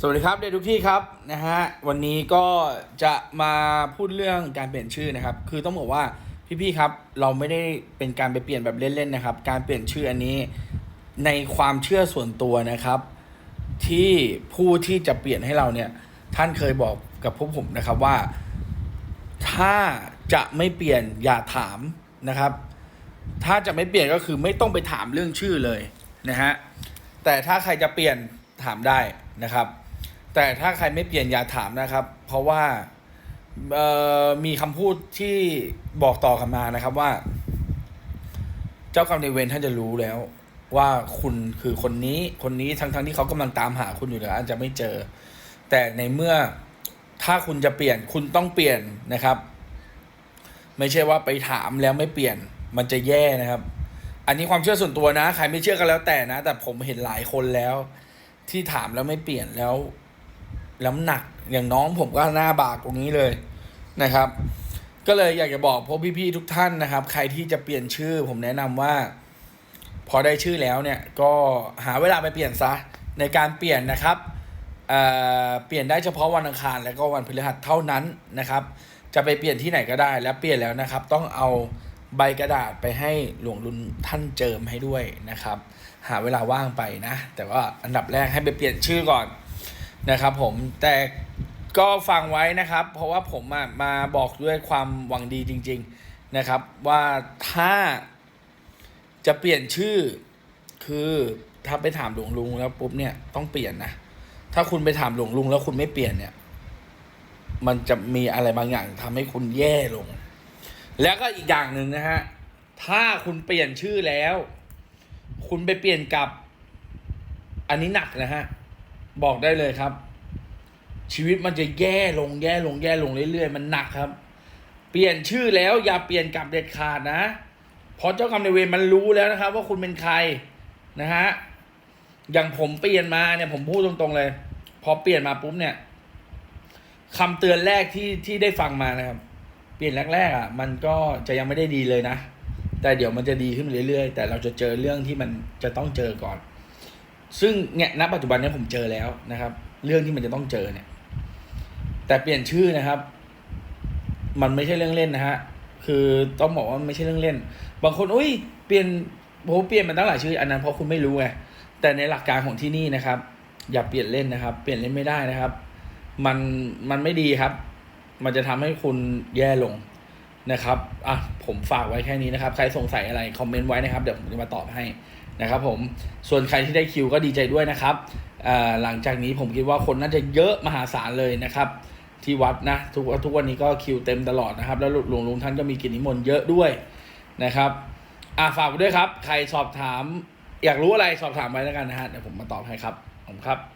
สวัสดีครับเด็กทุกที่ครับนะฮะวันนี้ก็จะมาพูดเรื่องการเปลี่ยนชื่อนะครับ คือต้องบอกว่าพี่ๆครับเราไม่ได้เป็นการไปเปลี่ยนแบบเล่นๆนะครับ การเปลี่ยนชื่ออันนี้ในความเชื่อส่วนตัวนะครับ ที่ผู้ที่จะเปลี่ยนให้เราเนี่ยท่านเคยบอกกับพวกผมนะครับว่า ถ้าจะไม่เปลี่ยนอย่าถามนะครับ ถ้าจะไม่เปลี่ยนก็คือไม่ต้องไปถามเรื่องชื่อเลยนะฮะแต่ถ้าใครจะเปลี่ยนถามได้นะครับ แต่ถ้าใครไม่เปลี่ยนอย่าถามนะครับ เพราะว่ามีคำพูดที่บอกต่อกันมานะครับว่า เจ้ากรรมนายเวรท่านจะรู้แล้ว ว่าคุณคือคนนี้คนนี้ทั้งที่เขากำลังตามหาคุณอยู่แล้วอาจจะไม่เจอ แต่ในเมื่อถ้าคุณจะเปลี่ยนคุณต้องเปลี่ยนนะครับ ไม่ใช่ว่าไปถามแล้วไม่เปลี่ยนมันจะแย่นะครับ อันนี้ความเชื่อส่วนตัวนะ ใครไม่เชื่อก็แล้วแต่นะ แต่ผมเห็นหลายคนแล้ว ที่ถามแล้วไม่เปลี่ยนแล้ว แล้วหนักอย่างน้องผมก็หน้าบากตรงนี้เลยนะครับ ก็เลยอยากจะบอกพวกพี่ๆทุกท่านนะครับ ใครที่จะเปลี่ยนชื่อ ผมแนะนำว่า พอได้ชื่อแล้วเนี่ยก็หาเวลาไปเปลี่ยนซะในการเปลี่ยนนะครับเเปลี่ยนได้เฉพาะวันอังคารและก็วันพฤหัสเท่านั้นนะครับ จะไปเปลี่ยนที่ไหนก็ได้และเปลี่ยนแล้วนะครับ ต้องเอาใบกระดาษไปให้หลวงลุนท่านเจิมให้ด้วยนะครับ หาเวลาว่างไปนะ แต่ว่าอันดับแรกให้ไปเปลี่ยนชื่อก่อน นะครับผมแต่ก็ฟังไว้นะครับ เพราะว่าผมอะมาบอกด้วยความหวังดีจริง ๆนะครับ ว่าถ้าจะเปลี่ยนชื่อ คือถ้าไปถามหลวงลุงแล้วปุ๊บเนี่ยต้องเปลี่ยนนะถ้าคุณไปถามหลวงลุงแล้วคุณไม่เปลี่ยนเนี่ย มันจะมีอะไรบางอย่างทำให้คุณแย่ลง แล้วก็อีกอย่างหนึ่งนะฮะถ้าคุณเปลี่ยนชื่อแล้ว คุณไปเปลี่ยนกับ อันนี้หนักนะฮะ บอกได้เลยครับ ชีวิตมันจะแย่ลงแย่ลงแย่ลงเรื่อยๆ มันหนักครับ เปลี่ยนชื่อแล้วอย่าเปลี่ยนกลับเด็ดขาดนะเพราะเจ้ากรรมนายเวรมันรู้แล้วนะครับ ว่าคุณเป็นใครนะฮะอย่างผมเปลี่ยนมาเนี่ยผมพูดตรงๆเลย พอเปลี่ยนมาปุ๊บเนี่ยคำเตือนแรกที่ที่ได้ฟังมานะครับ เปลี่ยนแรกๆอะ มันก็จะยังไม่ได้ดีเลยนะ แต่เดี๋ยวมันจะดีขึ้นเรื่อยๆ แต่เราจะเจอเรื่องที่มันจะต้องเจอก่อน ซึ่งเนี่ยณปัจจุบันนี้ผมเจอแล้วนะครับ เรื่องที่มันจะต้องเจอเนี่ย แต่เปลี่ยนชื่อนะครับ มันไม่ใช่เรื่องเล่นนะฮะคือต้องบอกว่าไม่ใช่เรื่องเล่น บางคนอุ้ยเปลี่ยนโหเปลี่ยนมันตั้งหลายชื่ออันนั้นเพราะคุณไม่รู้ไงแต่ในหลักการของที่นี่นะครับ อย่าเปลี่ยนเล่นนะครับ เปลี่ยนเล่นไม่ได้นะครับ มันมันไม่ดีครับ มันจะทำให้คุณแย่ลงนะครับอะผมฝากไว้แค่นี้นะครับ ใครสงสัยอะไรคอมเมนต์ไว้นะครับ เดี๋ยวผมจะมาตอบให้ นะครับผมส่วนใครที่ได้คิวก็ดีใจด้วยนะครับหลังจากนี้ผมคิดว่าคนน่าจะเยอะมหาศาลเลยนะครับ ที่วัดนะทุกทุกวันนี้ก็คิวเต็มตลอดนะครับ แล้วหลวงลุงท่านก็มีกิจนิมนต์เยอะด้วยนะครับอ่าฝากด้วยครับ ใครสอบถาม อยากรู้อะไรสอบถามไว้แล้วกันนะฮะเดี๋ยวผมมาตอบให้ครับผมครับ